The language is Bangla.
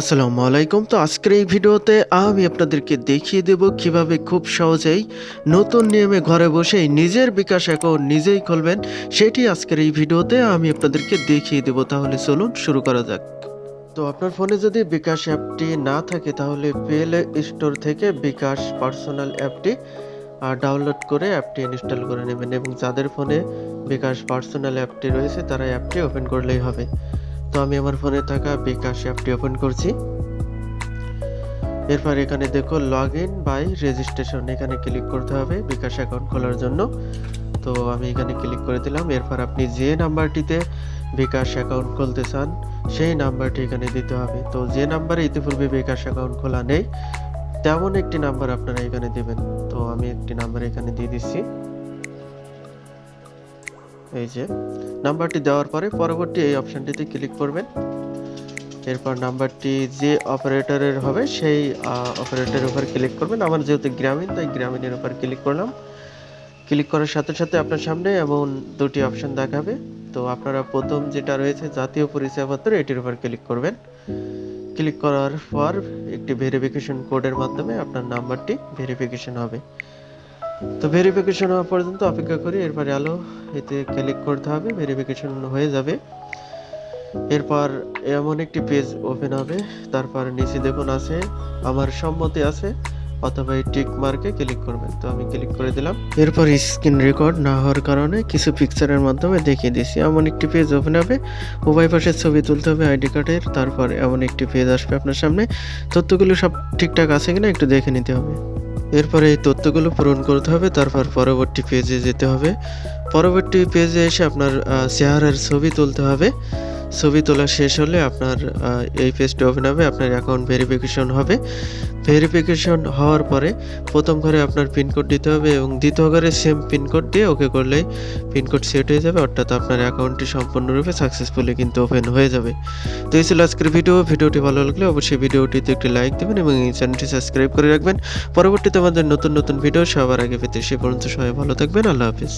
আসসালামু আলাইকুম। তো আজকের এই ভিডিওতে আমি আপনাদেরকে দেখিয়ে দেব কীভাবে খুব সহজেই নতুন নিয়মে ঘরে বসেই নিজের বিকাশ অ্যাকাউন্ট নিজেই খুলবেন, সেটি আজকের এই ভিডিওতে আমি আপনাদেরকে দেখিয়ে দেব। তাহলে চলুন শুরু করা যাক। তো আপনার ফোনে যদি বিকাশ অ্যাপটি না থাকে, তাহলে প্লে স্টোর থেকে বিকাশ পার্সোনাল অ্যাপটি ডাউনলোড করে অ্যাপটি ইনস্টল করে নেবেন এবং যাদের ফোনে বিকাশ পার্সোনাল অ্যাপটি রয়েছে, তারা অ্যাপটি ওপেন করলেই হবে। তো আমি আমার ফোনে থাকা বিকাশ অ্যাপটি ওপেন করছি। এরপর এখানে দেখো লগ ইন বাই রেজিস্ট্রেশন এখানে ক্লিক করতে হবে বিকাশ অ্যাকাউন্ট খোলার জন্য। তো আমি এখানে ক্লিক করে দিলাম। এরপর আপনি যে নাম্বারটিতে বিকাশ অ্যাকাউন্ট খুলতে চান, সেই নাম্বারটি এখানে দিতে হবে। তো যে নাম্বারে ইতিপূর্বে বিকাশ অ্যাকাউন্ট খোলা নেই, তেমন একটি নাম্বার আপনারা এখানে দেবেন। তো আমি একটি নাম্বার এখানে দিয়ে দিচ্ছি। এই যে, নাম্বারটি দেওয়ার পরে পরবর্তী এই অপশনটিতে ক্লিক করবেন। এরপর নাম্বারটি যে অপারেটরের হবে, সেই অপারেটরের উপর ক্লিক করবেন। আমার যেহেতু গ্রামীণ, তাই গ্রামীণের উপর ক্লিক করলাম। ক্লিক করার সাথে সাথে আপনার সামনে এমন দুটি অপশন দেখাবে। তো আপনারা প্রথম যেটা রয়েছে, জাতীয় পরিচয়পত্র, এটির উপর ক্লিক করবেন। ক্লিক করার পর একটি ভেরিফিকেশন কোডের মাধ্যমে আপনার নাম্বারটি ভেরিফিকেশন হবে। তো ভেরিফিকেশন হওয়া পর্যন্ত অপেক্ষা করি, এরপরে আলো এতে ক্লিক করতে হবে ভেরিফিকেশন হয়ে যাবে। এরপর এমন একটি পেজ ওপেন হবে, তারপর নিচে দেখুন আছে, আমার সম্মতি আছে, অথবা এই টিক মার্কে ক্লিক করবেন। তো আমি ক্লিক করে দিলাম। এরপর স্ক্রিন রেকর্ড না হওয়ার কারণে কিছু পিকচারের মাধ্যমে দেখিয়ে দিচ্ছি এমন একটি পেজ ওপেন হবে, উভয় পাশে ছবি তুলতে হবে আইডি কার্ডের তারপর এমন একটি পেজ আসবে আপনার সামনে। তথ্যগুলো সব ঠিকঠাক আছে কিনা একটু দেখে নিতে হবে। এরপরে এই তথ্যগুলো পূরণ করতে হবে, তারপর পরবর্তী পেজে যেতে হবে। পরবর্তী পেজে এসে আপনার চেহারার ছবি তুলতে হবে। ছবি তোলা শেষ হলে আপনার এই পেজটি ওপেন হবে আপনার অ্যাকাউন্ট ভেরিফিকেশন হবে। ভেরিফিকেশন হওয়ার পরে প্রথম ঘরে আপনার পিনকোড দিতে হবে এবং দ্বিতীয় ঘরে সেম পিনকোড দিয়ে ওকে করলে পিনকোড সেট হয়ে যাবে, অর্থাৎ আপনার অ্যাকাউন্টটি সম্পূর্ণরূপে সাকসেসফুলি কিন্তু ওপেন হয়ে যাবে। তো এই ছিল আজকের ভিডিও ভিডিওটি ভালো লাগলে অবশ্যই ভিডিওটিতে একটি লাইক দেবেন এবং এই চ্যানেলটি সাবস্ক্রাইব করে রাখবেন। পরবর্তীতে আমাদের নতুন নতুন ভিডিও সবার আগে পেতে সে পর্যন্ত সবাই ভালো থাকবেন। আল্লাহ হাফিজ।